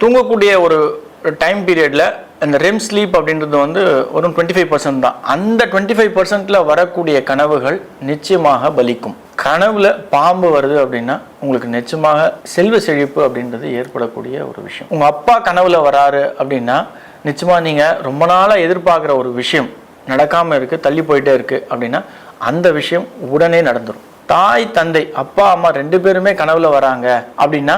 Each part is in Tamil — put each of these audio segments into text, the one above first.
தூங்கக்கூடிய ஒரு டைம் பீரியடில் இந்த ரெம் ஸ்லீப் அப்படின்றது வந்து வரும் டுவெண்ட்டி ஃபைவ் பர்சன்ட் தான். அந்த டுவெண்ட்டி ஃபைவ் பர்சன்ட்டில் வரக்கூடிய கனவுகள் நிச்சயமாக பலிக்கும். கனவுல பாம்பு வருது அப்படின்னா உங்களுக்கு நிச்சயமாக செல்வ செழிப்பு அப்படின்றது ஏற்படக்கூடிய ஒரு விஷயம். உங்கள் அப்பா கனவுல வராரு அப்படின்னா நிச்சயமாக நீங்கள் ரொம்ப நாளாக எதிர்பார்க்குற ஒரு விஷயம் நடக்காமல் இருக்குது தள்ளி போயிட்டே இருக்குது அப்படின்னா அந்த விஷயம் உடனே நடந்துடும் தாய் தந்தை அப்பா அம்மா ரெண்டு பேருமே கனவுல வராங்க அப்படின்னா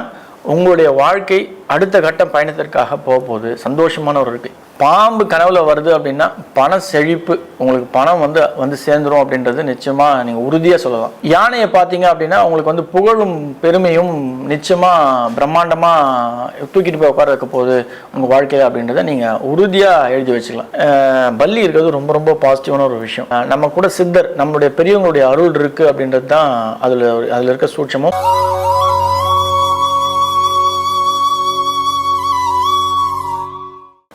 உங்களுடைய வாழ்க்கை அடுத்த கட்ட பயணத்திற்காக போக போகுது சந்தோஷமான ஒரு இருக்கு. பாம்பு கனவுல வருது அப்படின்னா பண செழிப்பு உங்களுக்கு பணம் வந்து வந்து சேர்ந்துரும் அப்படின்றது நிச்சயமா நீங்க உறுதியா சொல்லலாம். யானையை பார்த்தீங்க அப்படின்னா உங்களுக்கு வந்து புகழும் பெருமையும் நிச்சயமா பிரம்மாண்டமா தூக்கிட்டு போய் உட்கார வைக்க போகுது உங்க வாழ்க்கையில அப்படின்றத நீங்க உறுதியா எழுதி வச்சுக்கலாம். பள்ளி இருக்கிறது ரொம்ப ரொம்ப பாசிட்டிவான ஒரு விஷயம். நம்ம கூட சித்தர் நம்மளுடைய பெரியவங்களுடைய அருள் இருக்கு அப்படின்றது தான் அதுல அதுல இருக்க சூட்சமும்.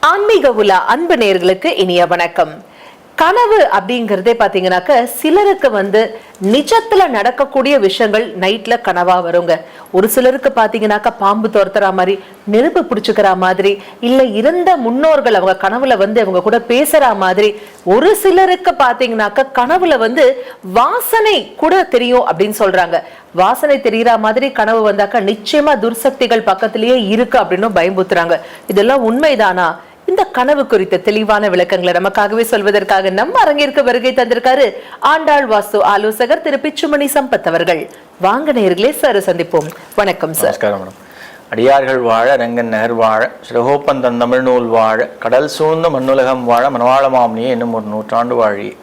ஆன்மீக உலா அன்பு நேயர்களுக்கு இனிய வணக்கம். கனவு அப்படிங்கறதே பாத்தீங்கன்னாக்க சிலருக்கு வந்து நிஜத்துல நடக்கக்கூடிய விஷயங்கள் நைட்ல கனவா வருங்க. ஒரு சிலருக்கு பாத்தீங்கன்னாக்க பாம்பு துரத்துற மாதிரி நெருப்பு பிடிச்சுக்கிற மாதிரி இல்ல இருந்த முன்னோர்கள் அவங்க கனவுல வந்து அவங்க கூட பேசுற மாதிரி ஒரு சிலருக்கு பாத்தீங்கன்னாக்க கனவுல வந்து வாசனை கூட தெரியும் அப்படின்னு சொல்றாங்க. வாசனை தெரிகிற மாதிரி கனவு வந்தாக்கா நிச்சயமா துர்சக்திகள் பக்கத்திலேயே இருக்கு அப்படின்னு பயம்புத்துறாங்க. இதெல்லாம் உண்மைதானா? இந்த கனவு குறித்த தெளிவான விளக்கங்களை நமக்காகவே சொல்வதற்காக நம்ம அரங்கிற்கு வருகை தந்திருக்காரு ஆண்டாள் வாசு ஆலோசகர் திரு பிச்சுமணி சம்பத் அவர்கள். வாங்க நேர்களே சார் சந்திப்போம். வணக்கம் சார். அடியார்கள் வாழ ரங்கன் நகர் வாழ சிறகோப்பந்தன் தமிழ் நூல் வாழ கடல் சூழ்ந்த மண்ணுலகம் வாழ மனவாள என்னும் இன்னும் ஒரு நூற்றாண்டு வாழி.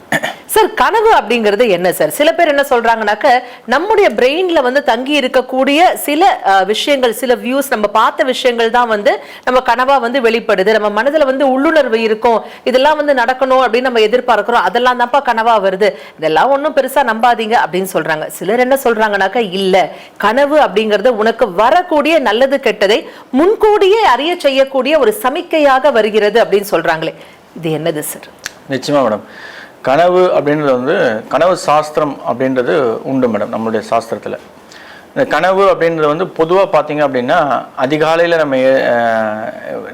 சார் கனவு அப்படிங்கிறது என்ன சார்? சில பேர் என்ன சொல்றாங்கனாக்க நம்முடைய பிரெயின்ல வந்து தங்கி இருக்கக்கூடிய சில விஷயங்கள் சில வியூஸ் நம்ம பார்த்த விஷயங்கள் தான் வந்து நம்ம கனவா வந்து வெளிப்படுது. நம்ம மனதுல வந்து உள்ளுணர்வு இருக்கும். இதெல்லாம் வந்து நடக்கணும் அப்படின்னு நம்ம எதிர்பார்க்கிறோம். அதெல்லாம் தான்ப்பா கனவா வருது. இதெல்லாம் ஒன்றும் பெருசா நம்பாதீங்க அப்படின்னு சொல்றாங்க. சிலர் என்ன சொல்றாங்கனாக்க இல்ல. கனவு அப்படிங்கிறது உனக்கு வரக்கூடிய நல்லது கெட்டதை முன்கூடியே அறிய செய்யக்கூடிய ஒரு சமிக்கையாக வருகிறது அப்படின்னு சொல்றாங்களே. இது என்னது சார்? நிச்சயமா மேடம். கனவு அப்படின்றது வந்து கனவு சாஸ்திரம் அப்படின்றது உண்டு மேடம் நம்மளுடைய சாஸ்திரத்தில். இந்த கனவு அப்படின்றது வந்து பொதுவாக பார்த்தீங்க அப்படின்னா அதிகாலையில் நம்ம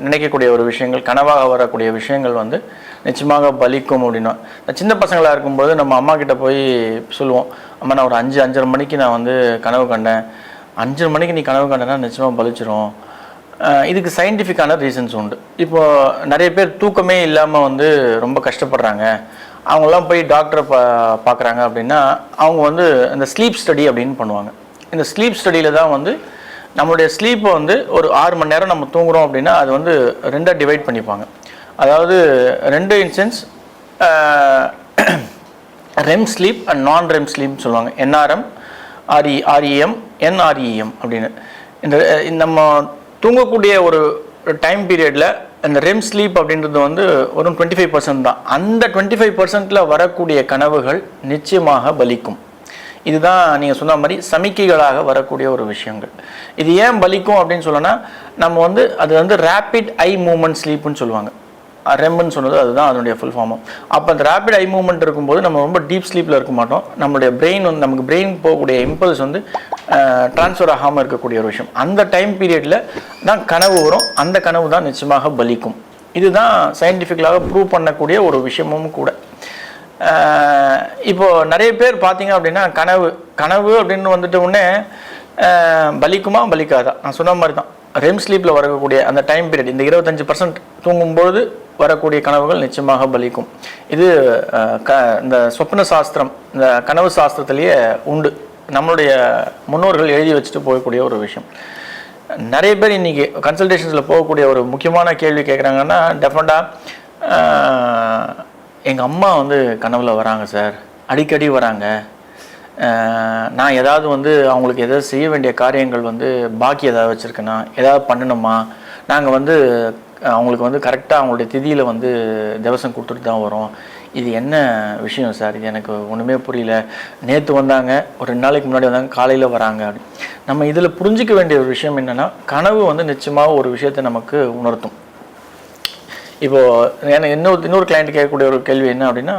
நினைக்கக்கூடிய ஒரு விஷயங்கள் கனவாக வரக்கூடிய விஷயங்கள் வந்து நிச்சயமாக பலிக்கும் அப்படின்னா. சின்ன பசங்களாக இருக்கும்போது நம்ம அம்மா கிட்ட போய் சொல்லுவோம் அம்மா நான் ஒரு அஞ்சு அஞ்சரை மணிக்கு நான் வந்து கனவு கண்டேன். அஞ்சரை மணிக்கு நீ கனவு கண்டேன்னா நிச்சயமாக பலிச்சிரும். இதுக்கு சயின்டிஃபிக்கான ரீசன்ஸ் உண்டு. இப்போது நிறைய பேர் தூக்கமே இல்லாமல் வந்து ரொம்ப கஷ்டப்படுறாங்க. அவங்கெல்லாம் போய் டாக்டரை பா பார்க்குறாங்க அப்படின்னா அவங்க வந்து இந்த ஸ்லீப் ஸ்டடி அப்படின்னு பண்ணுவாங்க. இந்த ஸ்லீப் ஸ்டடியில் தான் வந்து நம்மளுடைய ஸ்லீப்பை வந்து ஒரு ஆறு மணி நேரம் நம்ம தூங்குறோம் அப்படின்னா அது வந்து ரெண்டாக டிவைட் பண்ணிப்பாங்க. அதாவது ரெண்டு incense REM sleep and non REM ஸ்லீப்னு சொல்லுவாங்க. என்ஆர்எம் ஆர்இ ஆர்இஎம் என்ஆர்இஎம் அப்படின்னு. இந்த இந்த நம்ம தூங்கக்கூடிய ஒரு டைம் பீரியடில் இந்த ரெம் ஸ்லீப் அப்படின்றது வந்து ஒரு டுவெண்ட்டி ஃபைவ் பர்சன்ட் தான். அந்த டுவெண்ட்டி ஃபைவ் பர்சன்ட்டில் வரக்கூடிய கனவுகள் நிச்சயமாக பலிக்கும். இதுதான் நீங்கள் சொன்ன மாதிரி சமிக்கைகளாக வரக்கூடிய ஒரு விஷயங்கள். இது ஏன் பலிக்கும் அப்படின்னு சொல்லனா நம்ம வந்து அது வந்து ரேபிட் ஐ மூமெண்ட் ஸ்லீப்புன்னு சொல்லுவாங்க. ரெம்னு சொன்னது அதுதான் அதனுடைய ஃபுல் ஃபார்மும் அப்போ அந்த ரேபிட் ஐ மூவ்மெண்ட் இருக்கும்போது நம்ம ரொம்ப டீப் ஸ்லீப்பில் இருக்க மாட்டோம். நம்மளுடைய பிரெயின் வந்து நமக்கு பிரெயின் போகக்கூடிய இம்பல்ஸ் வந்து ட்ரான்ஸ்ஃபர் ஆகாமல் இருக்கக்கூடிய ஒரு விஷயம். அந்த டைம் பீரியடில் தான் கனவு வரும். அந்த கனவு தான் நிச்சயமாக பலிக்கும். இதுதான் சயின்டிஃபிக்கலாக ப்ரூவ் பண்ணக்கூடிய ஒரு விஷயமும் கூட. இப்போது இப்போ நிறைய பேர் பார்த்தீங்க அப்படின்னா கனவு கனவு அப்படின்னு வந்துட்டு உடனே பலிக்குமா? பலிக்காதா? நான் சொன்ன மாதிரி தான். ரெம் ஸ்லீப்பில் வரக்கூடிய அந்த டைம் பீரியட் இந்த இருபத்தஞ்சி பர்சன்ட் தூங்கும்போது வரக்கூடிய கனவுகள் நிச்சயமாக பலிக்கும். இது க இந்த சொப்ன சாஸ்திரம் இந்த கனவு சாஸ்திரத்திலேயே உண்டு. நம்மளுடைய முன்னோர்கள் எழுதி வச்சுட்டு போகக்கூடிய ஒரு விஷயம். நிறைய பேர் இன்னைக்கு கன்சல்டேஷன்ஸில் போகக்கூடிய ஒரு முக்கியமான கேள்வி கேட்குறாங்கன்னா டெஃபண்டாக எங்கள் அம்மா வந்து கனவுல வராங்க சார். அடிக்கடி வராங்க. நான் ஏதாவது வந்து அவங்களுக்கு எதாவது செய்ய வேண்டிய காரியங்கள் வந்து பாக்கி ஏதாவது வச்சுருக்கேன்னா ஏதாவது பண்ணணுமா? நாங்கள் வந்து அவங்களுக்கு வந்து கரெக்டாக அவங்களுடைய திதியில் வந்து திவசம் கொடுத்துட்டு தான் வரோம். இது என்ன விஷயம் சார்? இது எனக்கு ஒன்றுமே புரியல. நேற்று வந்தாங்க ஒரு ரெண்டு நாளைக்கு முன்னாடி வந்தாங்க காலையில் வராங்க அப்படி. நம்ம இதில் புரிஞ்சிக்க வேண்டிய ஒரு விஷயம் என்னென்னா கனவு வந்து நிச்சயமாக ஒரு விஷயத்தை நமக்கு உணர்த்தும். இப்போது எனக்கு இன்னொரு இன்னொரு கிளைண்ட் கேட்கக்கூடிய ஒரு கேள்வி என்ன அப்படின்னா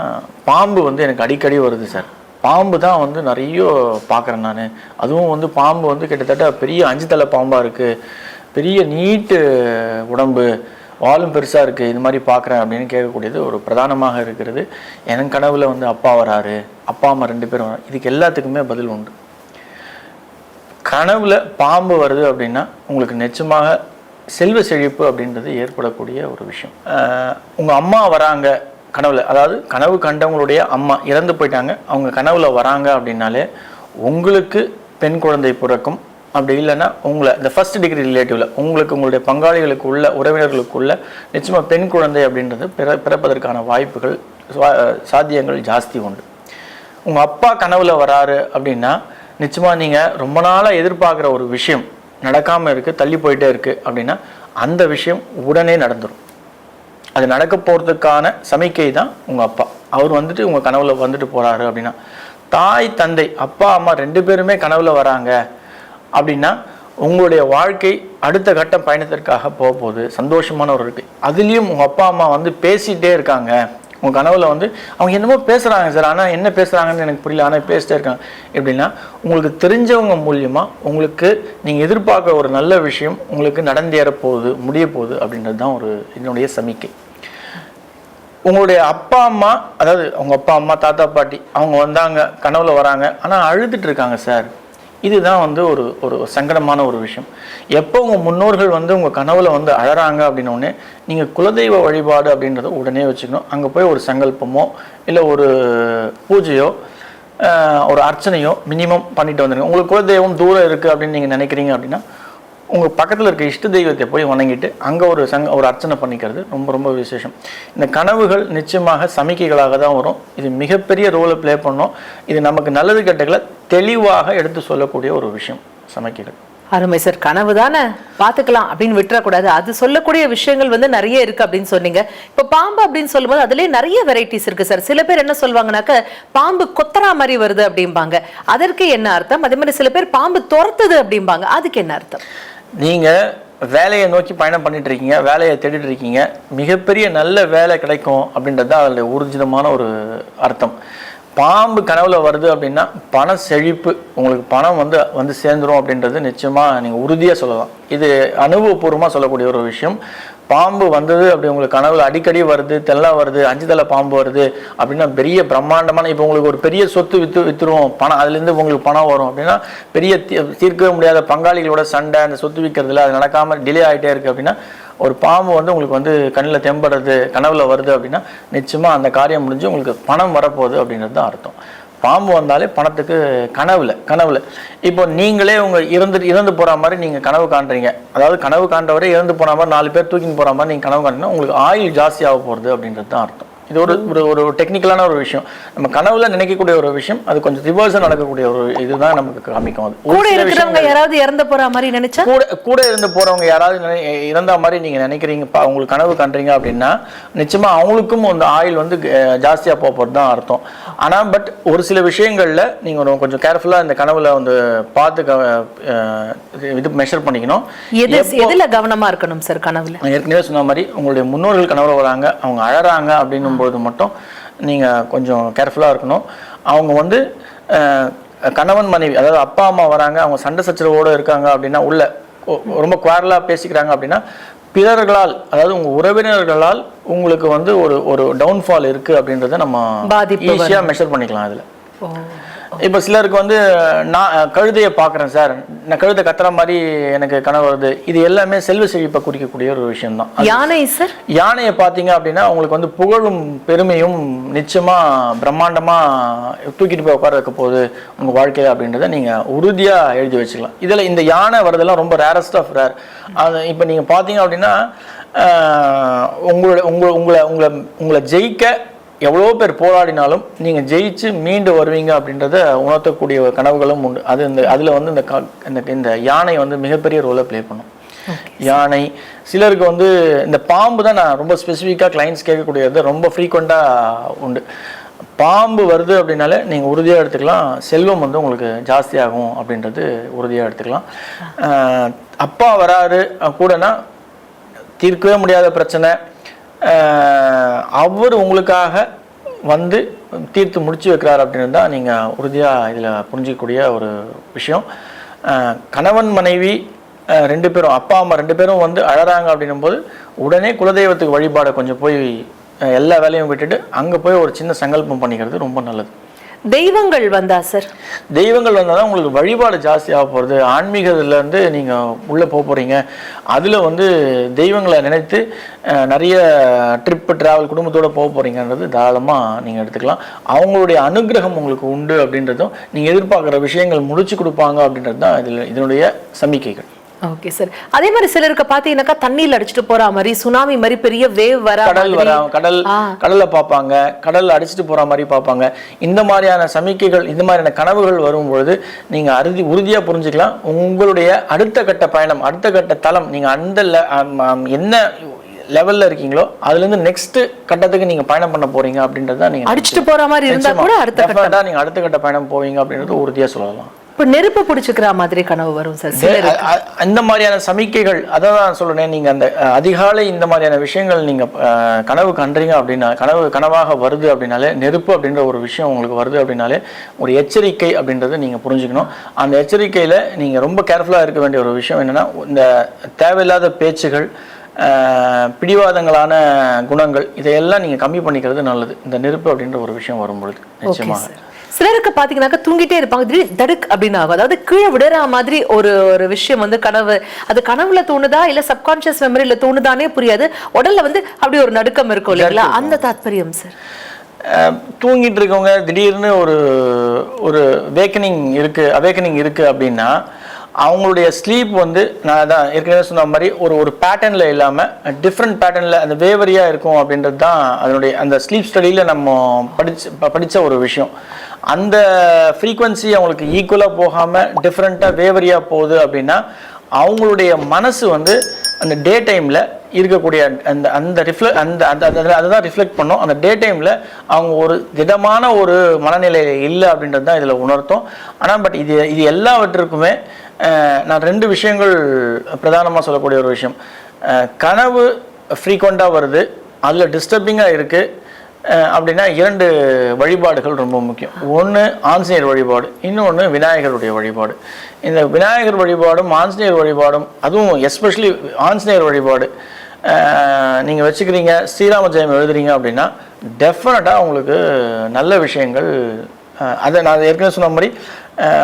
பாம்பு வந்து எனக்கு அடிக்கடி வருது சார். பாம்பு தான் வந்து நிறைய பார்க்குறேன் நான். அதுவும் வந்து பாம்பு வந்து கிட்டத்தட்ட பெரிய அஞ்சு தலை பாம்பாக இருக்குது பெரிய நீட்டு உடம்பு. வாலும் பெருசாக இருக்குது இது மாதிரி பார்க்குறேன் அப்படின்னு கேட்கக்கூடியது ஒரு பிரதானமாக இருக்கிறது. என் கனவில் வந்து அப்பா வராரு அப்பா அம்மா ரெண்டு பேரும் வராரு இதுக்கு எல்லாத்துக்குமே பதில் உண்டு. கனவில் பாம்பு வருது அப்படின்னா உங்களுக்கு நிச்சயமாக செல்வ செழிப்பு அப்படின்றது ஏற்படக்கூடிய ஒரு விஷயம். உங்கள் அம்மா வராங்க கனவில் அதாவது கனவு கண்டவங்களுடைய அம்மா இறந்து போயிட்டாங்க அவங்க கனவில் வராங்க அப்படின்னாலே உங்களுக்கு பெண் குழந்தை பிறக்கும் அப்படி இல்லைன்னா உங்களை இந்த ஃபர்ஸ்ட் டிகிரி ரிலேட்டிவ்ல உங்களுக்கு உங்களுடைய பங்காளிகளுக்கு உள்ள உறவினர்களுக்குள்ள நிச்சயமாக பெண் குழந்தை அப்படின்றது பிற பிறப்பதற்கான வாய்ப்புகள் சாத்தியங்கள் ஜாஸ்தி உண்டு. உங்கள் அப்பா கனவுல வராரு அப்படின்னா நிச்சயமாக நீங்கள் ரொம்ப நாளாக எதிர்பார்க்குற ஒரு விஷயம் நடக்காமல் இருக்குது தள்ளி போயிட்டே இருக்குது அப்படின்னா அந்த விஷயம் உடனே நடந்துடும் அது நடக்க போகிறதுக்கான சமிக்கை தான் உங்கள் அப்பா. அவர் வந்துட்டு உங்கள் கனவுல வந்துட்டு போகிறாரு அப்படின்னா தாய் தந்தை அப்பா அம்மா ரெண்டு பேருமே கனவுல வராங்க. அப்படின்னா உங்களுடைய வாழ்க்கை அடுத்த கட்ட பயணத்திற்காக போக போகுது சந்தோஷமான ஒரு இருக்கு. அதுலேயும் உங்கள் அப்பா அம்மா வந்து பேசிகிட்டே இருக்காங்க. உங்கள் கனவுல வந்து அவங்க என்னமோ பேசுகிறாங்க சார். ஆனால் என்ன பேசுகிறாங்கன்னு எனக்கு புரியல. ஆனால் பேசிட்டே இருக்காங்க. எப்படின்னா உங்களுக்கு தெரிஞ்சவங்க மூலியமாக உங்களுக்கு நீங்கள் எதிர்பார்க்குற ஒரு நல்ல விஷயம் உங்களுக்கு நடந்தேற போகுது முடிய போகுது அப்படின்றது தான் ஒரு என்னுடைய சமிக்கை. உங்களுடைய அப்பா அம்மா அதாவது உங்கள் அப்பா அம்மா தாத்தா பாட்டி அவங்க வந்தாங்க கனவுல வராங்க. ஆனால் அழுதுட்டு இருக்காங்க சார். இதுதான் வந்து ஒரு ஒரு சங்கடமான ஒரு விஷயம். எப்போ உங்கள் முன்னோர்கள் வந்து உங்கள் கனவுல வந்து அழறாங்க அப்படின்னோடனே நீங்கள் குலதெய்வ வழிபாடு அப்படின்றத உடனே வச்சுக்கணும். அங்கே போய் ஒரு சங்கல்பமோ இல்லை ஒரு பூஜையோ ஒரு அர்ச்சனையோ மினிமம் பண்ணிட்டு வந்துருங்க. உங்களுக்கு குலதெய்வம் தூரம் இருக்குது அப்படின்னு நீங்கள் நினைக்கிறீங்க அப்படின்னா உங்கள் பக்கத்தில் இருக்க இஷ்ட தெய்வத்தை போய் வணங்கிட்டு அங்கே ஒரு சங்க ஒரு அர்ச்சனை பண்ணிக்கிறது ரொம்ப ரொம்ப விசேஷம். இந்த கனவுகள் நிச்சயமாக சமிக்கைகளாக தான் வரும். இது மிகப்பெரிய ரோலை ப்ளே பண்ணோம். இது நமக்கு நல்லது கெட்டகளை தெளிவாக எடுத்து சொல்லக்கூடிய ஒரு விஷயம் சமிக்கைகள் அருமை சார். கனவு தானே? பாத்துக்கலாம் அப்படின்னு விட்டுறக்கூடாது. அது சொல்லக்கூடிய விஷயங்கள் வந்து நிறைய இருக்கு அப்படின்னு சொன்னீங்க. இப்ப பாம்பு அப்படின்னு சொல்லும்போது அதுலயே நிறைய வெரைட்டிஸ் இருக்கு சார். சில பேர் என்ன சொல்லுவாங்கன்னாக்க பாம்பு கொத்தரா மாதிரி வருது அப்படிம்பாங்க. அதற்கு என்ன அர்த்தம்? அதே மாதிரி சில பேர் பாம்பு துரத்துது அப்படிம்பாங்க. அதுக்கு என்ன அர்த்தம்? நீங்க வேலையை நோக்கி பயணம் பண்ணிட்டு இருக்கீங்க வேலையை தேடிட்டு இருக்கீங்க. மிகப்பெரிய நல்ல வேலை கிடைக்கும் அப்படின்றது தான் அதில் ஊர்ஜிதமான ஒரு அர்த்தம். பாம்பு கனவுல வருது அப்படின்னா பண செழிப்பு உங்களுக்கு பணம் வந்து வந்து சேர்ந்துரும் அப்படின்றது நிச்சயமா நீங்க உறுதியா சொல்லலாம். இது அனுபவபூர்வமாக சொல்லக்கூடிய ஒரு விஷயம். பாம்பு வந்தது அப்படி உங்களுக்கு கனவுல அடிக்கடி வருது தெல்லா வருது அஞ்சு தலை பாம்பு வருது அப்படின்னா பெரிய பிரம்மாண்டமான இப்போ உங்களுக்கு ஒரு பெரிய சொத்து வித்து வித்துருவோம். பணம் அதுலேருந்து உங்களுக்கு பணம் வரும் அப்படின்னா பெரிய தீ- தீர்க்கவே முடியாத பங்காளிகளோட சண்டை அந்த சொத்து விற்கிறதுல அது நடக்காம டிலே ஆகிட்டே இருக்கு அப்படின்னா ஒரு பாம்பு வந்து உங்களுக்கு வந்து கண்ணில் தெம்படுறது கனவுல வருது அப்படின்னா நிச்சயமா அந்த காரியம் முடிஞ்சு உங்களுக்கு பணம் வரப்போகுது அப்படின்றது தான் அர்த்தம். பாம்பு வந்தாலே பணத்துக்கு கனவுல கனவுல. இப்போ நீங்களே உங்க இறந்து இறந்து போற மாதிரி நீங்க கனவு காண்றீங்க. அதாவது கனவு காண்டவரே இறந்து போன மாதிரி நாலு பேர் தூக்கின்னு போற மாதிரி நீங்க கனவு காண்டீங்கன்னா உங்களுக்கு ஆயுள் ஜாஸ்தியாக போகிறது அப்படின்றது தான் அர்த்தம். இது ஒரு ஒரு ஒரு டெக்னிக்கலான ஒரு விஷயம். நம்ம கனவுல நினைக்கக்கூடிய ஒரு விஷயம் அது கொஞ்சம் ரிவர்ஸாக நடக்கக்கூடிய ஒரு இதுதான் நமக்கு காமிக்கும். அது கூட இருக்கிறவங்க யாராவது இறந்து போற மாதிரி நினைச்சா? கூட கூட இருந்து போறவங்க யாராவது இறந்த மாதிரி நீங்க நினைக்கிறீங்கப்பா உங்களுக்கு கனவு கண்டீங்க அப்படின்னா நிச்சயமா அவங்களுக்கும் அந்த ஆயில் வந்து ஜாஸ்தியா போக போகிறது தான் அர்த்தம். ஆனா பட் ஒரு சில விஷயங்கள்ல நீங்க ஒரு கொஞ்சம் கேர்ஃபுல்லா இந்த கனவுல வந்து பார்த்து இது- மெஷர் பண்ணிக்கணும். எது எதுல கவனமா இருக்கணும் சார் கனவுல? ஏற்கனவே சொன்ன மாதிரி உங்களுடைய முன்னோர்கள் கனவுல வராங்க அவங்க அழறாங்க அப்படின்னும் பொழுது மட்டும் நீங்க கொஞ்சம் கேர்ஃபுல்லா இருக்கணும். அவங்க வந்து கணவன் மனைவி அதாவது அப்பா அம்மா வராங்க அவங்க சண்டை சச்சரவோடு இருக்காங்க அப்படின்னா உள்ள ரொம்ப குவாரலாக பேசிக்கிறாங்க அப்படின்னா பிறர்களால் அதாவது உங்க உறவினர்களால் உங்களுக்கு வந்து ஒரு ஒரு டவுன்ஃபால் இருக்கு அப்படின்றத நம்ம ஈஸியாக மெஷர் பண்ணிக்கலாம் அதுல. இப்போ சிலருக்கு வந்து நான் கழுதையை பார்க்குறேன் சார். நான் கழுதை கத்துற மாதிரி எனக்கு கனவு வருது. இது எல்லாமே செல்வ செழிப்பை குறிக்கக்கூடிய ஒரு விஷயம்தான். யானை சார் யானையை பார்த்தீங்க அப்படின்னா உங்களுக்கு வந்து புகழும் பெருமையும் நிச்சயமா பிரம்மாண்டமா தூக்கிட்டு போய் உட்கார போகுது உங்க வாழ்க்கையில அப்படின்றத நீங்க உறுதியா எழுதி வச்சுக்கலாம். இதுல இந்த யானை வரதெல்லாம் ரொம்ப ரேரஸ்ட் ஆஃப் ரேர் அது இப்போ நீங்க பார்த்தீங்க அப்படின்னா உங்களோட உங்களை உங்களை உங்களை உங்களை ஜெயிக்க எவ்வளோ பேர் போராடினாலும் நீங்கள் ஜெயிச்சு மீண்டு வருவீங்க அப்படின்றத உணர்த்தக்கூடிய கனவுகளும் உண்டு. அது இந்த அதில் வந்து இந்த க- இந்த இந்த யானை வந்து மிகப்பெரிய ரோலை ப்ளே பண்ணும். யானை சிலருக்கு வந்து இந்த பாம்பு தான் நான் ரொம்ப ஸ்பெசிஃபிக்காக கிளைண்ட்ஸ் கேட்கக்கூடியது ரொம்ப ஃப்ரீக்வெண்ட்டாக உண்டு. பாம்பு வருது அப்படின்னாலே நீங்கள் உறுதியாக எடுத்துக்கலாம். செல்வம் வந்து உங்களுக்கு ஜாஸ்தியாகும் அப்படின்றது உறுதியாக எடுத்துக்கலாம். அப்பா வராரு கூடனா தீர்க்கவே முடியாத பிரச்சனை. அவர் உங்களுக்காக வந்து தீர்த்து முடிச்சு வைக்கிறார் அப்படின்னு தான் நீங்கள் உறுதியாக இதில் புரிஞ்சிக்கக்கூடிய ஒரு விஷயம். கணவன் மனைவி ரெண்டு பேரும் அப்பா அம்மா ரெண்டு பேரும் வந்து அழறாங்க அப்படின்னும் போது உடனே குலதெய்வத்துக்கு வழிபாடை கொஞ்சம் போய் எல்லா வேலையும் விட்டுட்டு அங்கே போய் ஒரு சின்ன சங்கல்பம் பண்ணிக்கிறது ரொம்ப நல்லது. தெய்வங்கள் வந்தா சார் தெய்வங்கள் வந்தால் தான் உங்களுக்கு வழிபாடு ஜாஸ்தியாக போகிறது ஆன்மீகத்துலேருந்து நீங்கள் உள்ளே போக போகிறீங்க அதில் வந்து தெய்வங்களை நினைத்து நிறைய ட்ரிப்பு ட்ராவல் குடும்பத்தோடு போக போகிறீங்கன்றது தாராளமாக நீங்கள் எடுத்துக்கலாம். அவங்களுடைய அனுகிரகம் உங்களுக்கு உண்டு அப்படின்றதும் நீங்கள் எதிர்பார்க்குற விஷயங்கள் முடிச்சு கொடுப்பாங்க அப்படின்றது தான் இதில் இதனுடைய சமிக்கைகள். ஓகே சார் அதே மாதிரி சிலருக்கு பாத்தீங்கன்னாக்கா தண்ணியில அடிச்சிட்டு போற மாதிரி சுனாமி மாதிரி பெரிய வேவ் வர கடல் வர கடல் கடல்ல பார்ப்பாங்க. கடல்ல அடிச்சுட்டு போற மாதிரி பார்ப்பாங்க. இந்த மாதிரியான சமிக்கைகள் இந்த மாதிரியான கனவுகள் வரும்பொழுது நீங்க அறுதி உறுதியா புரிஞ்சுக்கலாம். உங்களுடைய அடுத்த கட்ட பயணம் அடுத்த கட்ட தளம் நீங்க அந்த என்ன லெவல்ல இருக்கீங்களோ அதுல இருந்து நெக்ஸ்ட் கட்டத்துக்கு நீங்க பயணம் பண்ண போறீங்க அப்படின்றது தான் நீங்க அடிச்சிட்டு போற மாதிரி இருந்தா கூட அடுத்த Definitely நீங்க அடுத்த கட்ட பயணம் போவீங்க அப்படின்றது உறுதியா சொல்லலாம். இப்ப நெருப்பு பிடிச்சுக்கிற மாதிரி கனவு வரும் சார் தே- அ- அ- இந்த மாதிரியான சமிக்கைகள் அதான் நான் சொல்றேன் நீங்க அந்த அதிகாலை இந்த மாதிரியான விஷயங்கள் நீங்க அஹ், கனவு கண்டீங்க அப்படின்னா கனவு கனவாக வருது அப்படின்னாலே நெருப்பு அப்படின்ற ஒரு விஷயம் உங்களுக்கு வருது அப்படின்னாலே ஒரு எச்சரிக்கை அப்படின்றத நீங்க புரிஞ்சுக்கணும். அந்த எச்சரிக்கையில நீங்க ரொம்ப கேர்ஃபுல்லா இருக்க வேண்டிய ஒரு விஷயம் என்னன்னா இந்த தேவையில்லாத பேச்சுகள் பிடிவாதங்களான குணங்கள் இதையெல்லாம் நீங்க கம்மி பண்ணிக்கிறது நல்லது. இந்த நெருப்பு அப்படின்ற ஒரு விஷயம் வரும்பொழுது நிச்சயமாக. சிலருக்கு பாத்தீங்கன்னாக்கா தூங்கிட்டே இருப்பாங்க. திடீர் தடுக் அப்படின்னு ஆகும். அதாவது கீழே விடுற மாதிரி ஒரு ஒரு விஷயம் வந்து கனவு. அது கனவுல தோணுதா? இல்ல சப்கான்ஷியஸ் மெமரியில தோணுதானே புரியாது. உடல்ல வந்து அப்படி ஒரு நடுக்கம் இருக்கும் இல்லைங்களா? அந்த தாத்பரியம் சார் தூங்கிட்டு இருக்கவங்க திடீர்னு ஒரு ஒரு வேக்கனிங் இருக்கு அவேக்கனிங் இருக்கு அப்படின்னா அவங்களுடைய ஸ்லீப் வந்து நான் தான் ஏற்கனவே சொன்ன மாதிரி ஒரு ஒரு பேட்டர்னில் இல்லாமல் டிஃப்ரெண்ட் பேட்டர்னில் அந்த வேவரியாக இருக்கும் அப்படின்றது தான் அதனுடைய அந்த ஸ்லீப் ஸ்டடியில் நம்ம படிச்சு ப- படிச்ச ஒரு விஷயம். அந்த ஃப்ரீக்வன்சி அவங்களுக்கு ஈக்குவலாக போகாமல் டிஃப்ரெண்ட்டாக வேவரியாக போகுது அப்படின்னா அவங்களுடைய மனசு வந்து அந்த டே டைமில் இருக்கக்கூடிய அந்த அந்த ரிஃப்ள அந்த அந்த அந்த- அதுதான் ரிஃப்ளெக்ட் பண்ணும். அந்த டே டைமில் அவங்க ஒரு திடமான ஒரு மனநிலையில் இல்லை அப்படின்றது தான் இதில் உணர்த்தும். ஆனால் பட் இது இது எல்லாவற்றிற்குமே நான் ரெண்டு விஷயங்கள் பிரதானமாக சொல்லக்கூடிய ஒரு விஷயம். கனவு ஃப்ரீக்வெண்ட்டாக வருது. அதில் டிஸ்டர்பிங்காக இருக்குது அப்படின்னா இரண்டு வழிபாடுகள் ரொம்ப முக்கியம். ஒன்று ஆஞ்சநேயர் வழிபாடு இன்னொன்று விநாயகருடைய வழிபாடு. இந்த விநாயகர் வழிபாடும் ஆஞ்சநேயர் வழிபாடும் அதுவும் எஸ்பெஷலி ஆஞ்சநேயர் வழிபாடு நீங்கள் வச்சுக்கிறீங்க ஸ்ரீராம ஜெயம் எழுதுறீங்க அப்படின்னா டெஃபினட்டாக உங்களுக்கு நல்ல விஷயங்கள் அதை நான் ஏற்கனவே சொன்ன மாதிரி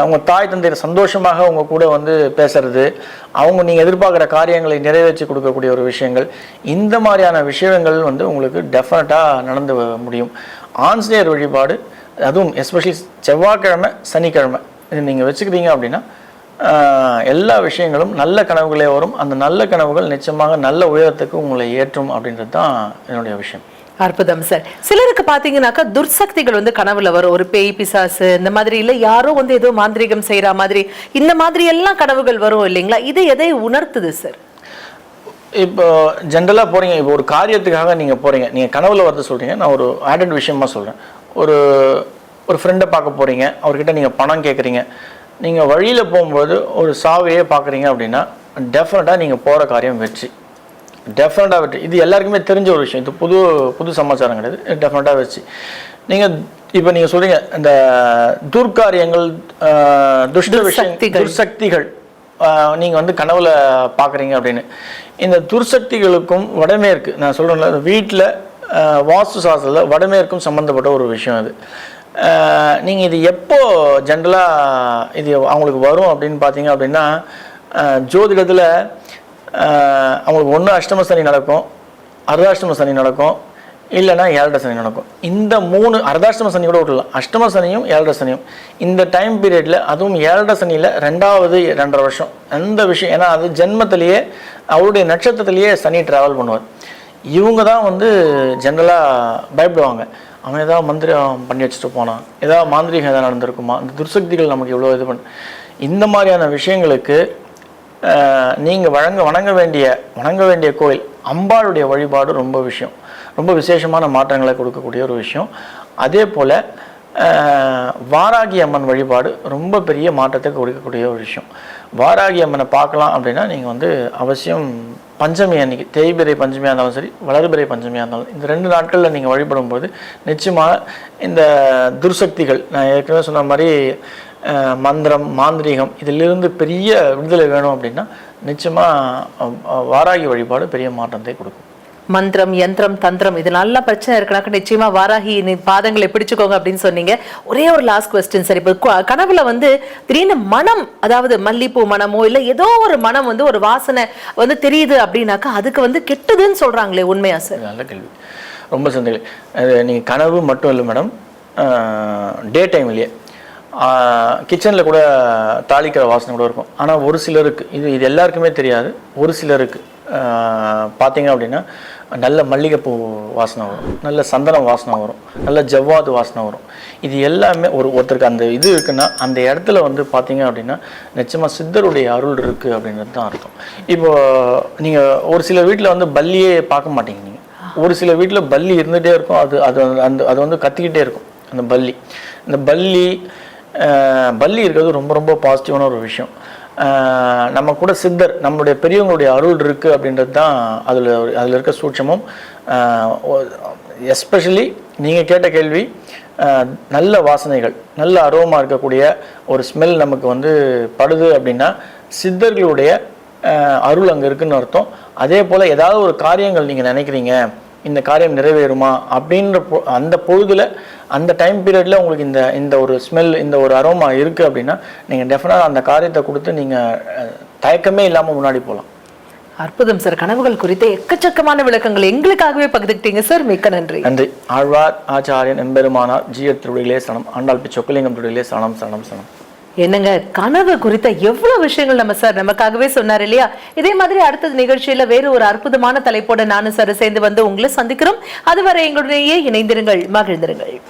உங்கள் தாய் தந்தையில் சந்தோஷமாக அவங்க கூட வந்து பேசுறது அவங்க நீங்கள் எதிர்பார்க்குற காரியங்களை நிறைவேற்றி கொடுக்கக்கூடிய ஒரு விஷயங்கள் இந்த மாதிரியான விஷயங்கள் வந்து உங்களுக்கு டெஃபினட்டாக நடந்து வ- முடியும். ஆஞ்சநேயர் வழிபாடு அதுவும் எஸ்பெஷலி செவ்வாய்க்கிழமை சனிக்கிழமை இது நீங்கள் வச்சுக்கிறீங்க அப்படின்னா எல்லா விஷயங்களும் நல்ல கனவுகளே வரும். அந்த நல்ல கனவுகள் நிச்சயமாக நல்ல உயரத்துக்கு உங்களை ஏற்றும் அப்படின்றது தான் என்னுடைய விஷயம். அற்புதம் சார் சிலருக்கு பார்த்தீங்கன்னாக்கா துர்சக்திகள் வந்து கனவுல வரும். ஒரு பேய் பிசாசு இந்த மாதிரி இல்லை யாரோ வந்து ஏதோ மாந்திரீகம் செய்கிற மாதிரி இந்த மாதிரி எல்லாம் கனவுகள் வரும் இல்லைங்களா? இது எதை உணர்த்துது சார் இப்போ ஜென்ரலாக போகிறீங்க இப்போ ஒரு காரியத்துக்காக நீங்கள் போகிறீங்க நீங்கள் கனவுல வரது சொல்கிறீங்க நான் ஒரு ஆடட் விஷயமா சொல்கிறேன் ஒரு ஒரு ஃப்ரெண்டை பார்க்க போகிறீங்க அவர்கிட்ட நீங்கள் பணம் கேட்குறீங்க நீங்கள் வழியில் போகும்போது ஒரு சாவையே பார்க்குறீங்க அப்படின்னா டெஃபினட்டாக நீங்கள் போகிற காரியம் வெற்றி. டெஃபினட்டாக வெற்றி இது எல்லாருக்குமே தெரிஞ்ச ஒரு விஷயம். இது புது புது சமாச்சாரம் கிடையாது. டெஃபினட்டாக வெற்றி நீங்கள் இப்போ நீங்கள் சொல்கிறீங்க இந்த துர்க்காரியங்கள் துஷ்ட விஷயம் துர்சக்திகள். துர்சக்திகள் ஆஹ், நீங்க வந்து கனவுல பாக்குறீங்க அப்படின்னு. இந்த துர்சக்திகளுக்கும் வடமேற்கு நான் சொல்றேன்ல வீட்டில் வாஸ்து சாஸ்திரத்தில் வடமேற்கும் சம்மந்தப்பட்ட ஒரு விஷயம் அது. ஆஹ், நீங்க இது எப்போ ஜென்ரலா இது அவங்களுக்கு வரும் அப்படின்னு பார்த்தீங்க அப்படின்னா ஜோதிடத்துல அவங்களுக்கு ஒன்று அஷ்டம சனி நடக்கும் அர்தாஷ்டம சனி நடக்கும் இல்லைன்னா ஏழரை சனி நடக்கும். இந்த மூணு அர்தாஷ்டம சனி கூட விட்டுலாம் அஷ்டம சனியும் ஏழரை சனியும். இந்த டைம் பீரியடில் அதுவும் ஏழரை சனியில் ரெண்டாவது ரெண்டரை வருஷம். அந்த விஷயம் ஏன்னா அது ஜென்மத்திலேயே அவருடைய நட்சத்திரத்திலேயே சனி ட்ராவல் பண்ணுவார். இவங்க தான் வந்து ஜென்ரலாக பயப்படுவாங்க. அவன் ஏதாவது மந்திரம் பண்ணி வச்சுட்டு போனான் ஏதாவது மாந்திரிகம் ஏதாவது நடந்திருக்குமா? இந்த துர்சக்திகள் நமக்கு இவ்வளோ இது பண்ண இந்த மாதிரியான விஷயங்களுக்கு நீங்கள் வழங்க வணங்க வேண்டிய வணங்க வேண்டிய கோயில் அம்பாளுடைய வழிபாடு ரொம்ப விஷயம். ரொம்ப விசேஷமான மாற்றங்களை கொடுக்கக்கூடிய ஒரு விஷயம். அதே போல் வாராகி அம்மன் வழிபாடு ரொம்ப பெரிய மாற்றத்தை கொடுக்கக்கூடிய ஒரு விஷயம். வாராகி அம்மனை பார்க்கலாம் அப்படின்னா நீங்கள் வந்து அவசியம் பஞ்சமி அன்னைக்கு தேய்பிரை பஞ்சமியாக இருந்தாலும் சரி வளர்பிறை பஞ்சமியாக இருந்தாலும் இந்த ரெண்டு நாட்களில் நீங்கள் வழிபடும்போது நிச்சயமாக இந்த துர்சக்திகள் நான் ஏற்கனவே சொன்ன மாதிரி மந்திரம் மாந்திரீகம் இதிலிருந்து பெரிய விடுதலை வேணும் அப்படின்னா நிச்சயமாக வாராகி வழிபாடு பெரிய மாற்றத்தை கொடுக்கும். மந்திரம் யந்திரம் தந்திரம் இது நல்லா பிரச்சனை இருக்குனாக்க நிச்சயமா வாராகி நீ பாதங்களை பிடிச்சுக்கோங்க அப்படின்னு சொன்னீங்க. ஒரே ஒரு லாஸ்ட் கொஸ்டின் சார் இப்போ கனவுல வந்து திடீர்னு மனம் அதாவது மல்லிப்பூ மனமோ இல்ல ஏதோ ஒரு மனம் வந்து ஒரு வாசனை வந்து தெரியுது அப்படின்னாக்கா அதுக்கு வந்து கெட்டதுன்னு சொல்றாங்களே உண்மையா சார் நல்ல கேள்வி. ரொம்ப சந்தேகம் நீங்கள் கனவு மட்டும் இல்லை மேடம் டே டைம்லேயே கிச்சனில் கூட தாளிக்கிற வாசனை கூட இருக்கும். ஆனால் ஒரு சிலருக்கு இது இது எல்லாருக்குமே தெரியாது. ஒரு சிலருக்கு பார்த்தீங்க அப்படின்னா நல்ல மல்லிகைப்பூ வாசனை வரும். நல்ல சந்தனம் வாசனை வரும். நல்ல ஜவ்வாது வாசனை வரும். இது எல்லாமே ஒரு ஒருத்தருக்கு அந்த இது இருக்குன்னா அந்த இடத்துல வந்து பார்த்தீங்க அப்படின்னா நிச்சயமாக சித்தருடைய அருள் இருக்குது அப்படின்றது தான் அர்த்தம். இப்போ நீங்கள் ஒரு சில வீட்டில் வந்து பல்லியே பார்க்க மாட்டீங்க நீங்கள் ஒரு சில வீட்டில் பல்லி இருந்துகிட்டே இருக்கும். அது அது அந்த அது வந்து கத்திக்கிட்டே இருக்கும். அந்த பல்லி. இந்த பல்லி பள்ளி பல்லி இருக்கிறது ரொம்ப ரொம்ப பாசிட்டிவான ஒரு விஷயம். நம்ம கூட சித்தர் நம்மளுடைய பெரியவங்களுடைய அருள் இருக்குது அப்படின்றது தான் அதில் அதில் இருக்க சூட்சமும். எஸ்பெஷலி நீங்கள் கேட்ட கேள்வி நல்ல வாசனைகள் நல்ல அரோமா இருக்கக்கூடிய ஒரு ஸ்மெல் நமக்கு வந்து படுது அப்படின்னா சித்தர்களுடைய அருள் அங்கே இருக்குதுன்னு அர்த்தம். அதே போல் ஏதாவது ஒரு காரியங்கள் நீங்கள் நினைக்கிறீங்க இந்த காரியம் நிறைவேறுமா அப்படின்ற பொ அந்த பொழுதுல அந்த டைம் பீரியடில் உங்களுக்கு இந்த இந்த ஒரு ஸ்மெல் இந்த ஒரு அரோமா இருக்குது அப்படின்னா நீங்கள் டெஃபினட்டாக அந்த காரியத்தை கொடுத்து நீங்கள் தயக்கமே இல்லாமல் முன்னாடி போகலாம் அற்புதம் சார் கனவுகள் குறித்த எக்கச்சக்கமான விளக்கங்கள் எங்களுக்காகவே பகிர்ந்துக்கிட்டீங்க சார் மிக்க நன்றி. நன்றி. ஆழ்வார் ஆச்சாரியன் எம்பெருமானார் ஜீயத் திருடிகளே சனம் ஆண்டாள் பி சொக்கலிங்கம் திருடிகளே சனம் சனம் சனம் என்னங்க கனவு குறித்த எவ்வளவு விஷயங்கள் நம்ம சார் நமக்காகவே சொன்னார் இல்லையா? இதே மாதிரி அடுத்த நிகழ்ச்சியில வேறு ஒரு அற்புதமான தலைப்போட நானும் சார் சேர்ந்து வந்து உங்களை சந்திக்கிறோம். அதுவரை எங்களுடைய இணைந்திருங்கள் மகிழ்ந்திருங்கள்.